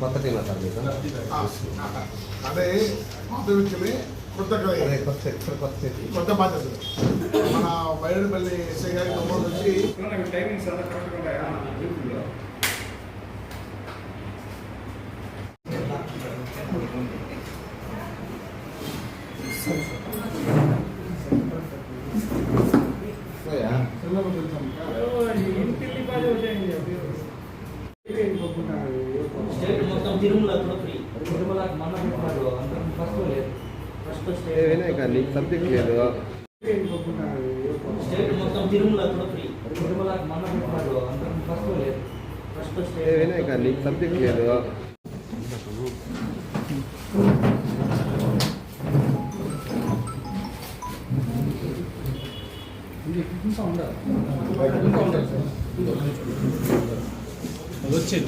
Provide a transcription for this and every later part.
కొత్త టీమా సార్ మీకు ఆ, అదే పాత వ్యక్తిని కొత్తగా అదే కొత్త ఇక్కడ కొత్త సిటీ కొత్త బాధ్యతలు మన బయలుపల్లి ఎస్ఐ గారి తమ్ముడు వచ్చి టైమింగ్స్ అంతా కరెక్ట్గా ఉంటాయా డ్యూటీలో పోయా? స్టేట్ మొత్తం తిరుమల కూడా ఫ్రీ పెట్టినారు అంతకు ఫస్ట్ లేదు. ఫస్ట్ స్టేట్ వినాయక నీకు సబ్జెక్ట్ లేదు. స్టేట్ మొత్తం తిరుమల కూడా ఫ్రీ పెట్టినారు అంతకు ఫస్ట్ లేదు. ఫస్ట్ స్టేట్ వినాయక నీకు సబ్జెక్ట్ లేదు. ఈ లోకేష్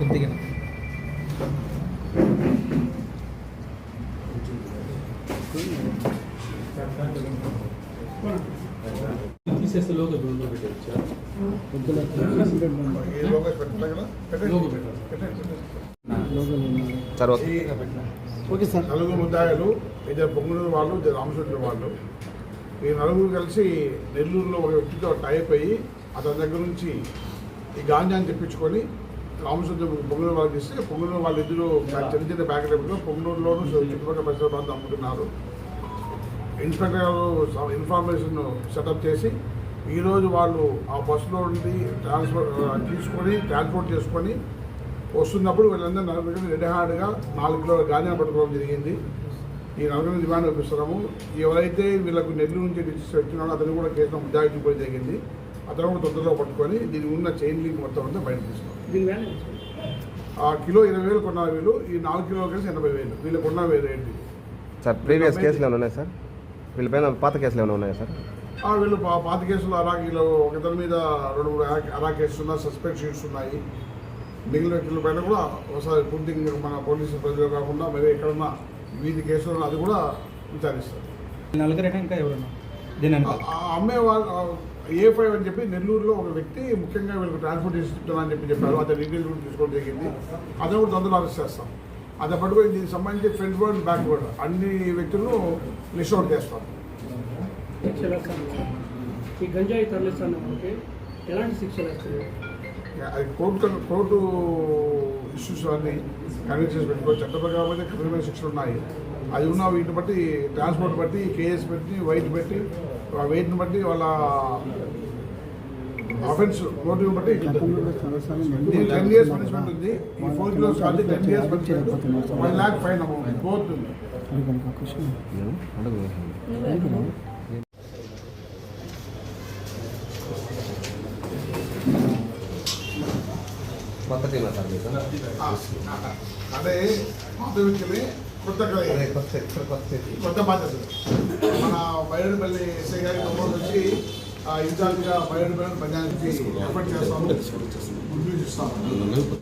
పెట్టలేదు లోగో పెట్టాలి. పెట్టండి, పెట్టండి. సార్ ఓకే ఈ నలుగురు ముద్దాయిలు ఇద్దరు పొంగునూరు వాళ్ళు ఇద్దరు రామచంద్ర వాళ్ళు ఈ నలుగురు కలిసి నెల్లూరులో ఒక వ్యక్తితో టైప్ అయ్యి అతని దగ్గర నుంచి ఈ గాంజాని తెప్పించుకొని రామచంద్ర పొంగునూరు వాళ్ళకి ఇస్తే పొంగునూరు వాళ్ళు ఇద్దరు చిన్న చిన్న ప్యాకెట్లు పొంగునూరులోను చుట్టుపక్కల పరిసర ప్రాంతం అమ్ముతున్నారు ఇన్స్పెక్టర్ గారు ఇన్ఫర్మేషన్ సెటప్ చేసి ఈరోజు వాళ్ళు ఆ బస్సులో ఉండి ట్రాన్స్ఫర్ తీసుకొని ట్రాన్స్పోర్ట్ చేసుకొని వస్తున్నప్పుడు వీళ్ళందరూ నలుగురికి రెడీ హార్డ్గా నాలుగు కిలోల గాంజా పట్టుకోవడం జరిగింది. ఈ నలుగురిని డిమాండ్ చూపిస్తున్నాము ఎవరైతే వీళ్ళకు నెల్లూరు నుంచి వచ్చినాడో అతను కూడా కేసులో ముద్దాయి చూపడం జరిగింది. అతను కూడా తొందరలో పట్టుకొని దీని ఉన్న చైన్ లింక్ మొత్తం అంతా బయట తీసుకున్నాం ఆ కిలో ఇరవై వేలు కొన్న వీళ్ళు ఈ నాలుగు కిలోలు కలిసి ఎనభై వేలు. వీళ్ళకు ఉన్న రేటు సార్ ప్రీవియస్ కేసులు ఏమైనా ఉన్నాయా సార్? వీళ్ళపైన పాత కేసులు ఏమైనా ఉన్నాయా సార్? వీళ్ళు పా- పాత కేసులు అరాకీలో ఒకతని మీద రెండు మూడు అరా కేసులు ఉన్నాయి సస్పెక్ట్ షీట్స్ ఉన్నాయి మిగిలిన వ్యక్తుల పైన కూడా ఒకసారి పుట్టింగ్ మన పోలీసు ప్రజలు కాకుండా మరి ఎక్కడన్నా వీధి కేసులు అది కూడా విచారిస్తారు. అమ్మే వాళ్ళు ఏ ఫైవ్ అని చెప్పి నెల్లూరులో ఒక వ్యక్తి ముఖ్యంగా వీళ్ళకి ట్రాన్స్పోర్ట్ చేసి చెప్తానని చెప్పి చెప్పారు. అతని డీటెయిల్స్ కూడా తీసుకోవడం జరిగింది. అతను కూడా తొందరలో అరెస్ట్ చేస్తాం. అది పట్టుకొని దీనికి సంబంధించి ఫ్రంట్ వర్డ్ బ్యాక్ వర్డ్ అన్ని వ్యక్తులను లిస్ట్ అవుట్ చేస్తాం. శిక్షలు వేస్తాను. ఈ గంజాయి తరలిస్తాను వాళ్ళకి ఎలాంటి శిక్షలు వేస్తారు? అది కోర్టు కోర్టు ఇష్యూస్ అన్ని కన్వీన్ చేసి పెట్టుకో చట్ట ప్రకారం అయితే క్రిమినల్ శిక్షలు ఉన్నాయి. అది ఉన్న వీటిని బట్టి ట్రాన్స్పోర్ట్ బట్టి కేఎస్ పెట్టి వైట్ పెట్టి ఆ వెయిట్ని బట్టి వాళ్ళ అఫెన్స్ కోర్టుని బట్టి టెన్ ఇయర్స్ పనిష్మెంట్ ఉంది. ఈ ఫోర్ కిలోస్ కాదు ten years punishment one lakh fine amount both కొత్త టీమా సార్ మీకు అదే పాత వ్యక్తిని కొత్తగా అదే కొత్త ఇక్కడ కొత్త కొత్త బాధ్యత మన బయడపల్లి ఎస్ఐ గారి తమ్ముడు వచ్చి ఇన్ఛార్జ్గా బయడపల్లి ప్రజానికి ఏర్పాటు చేస్తాము చూస్తాము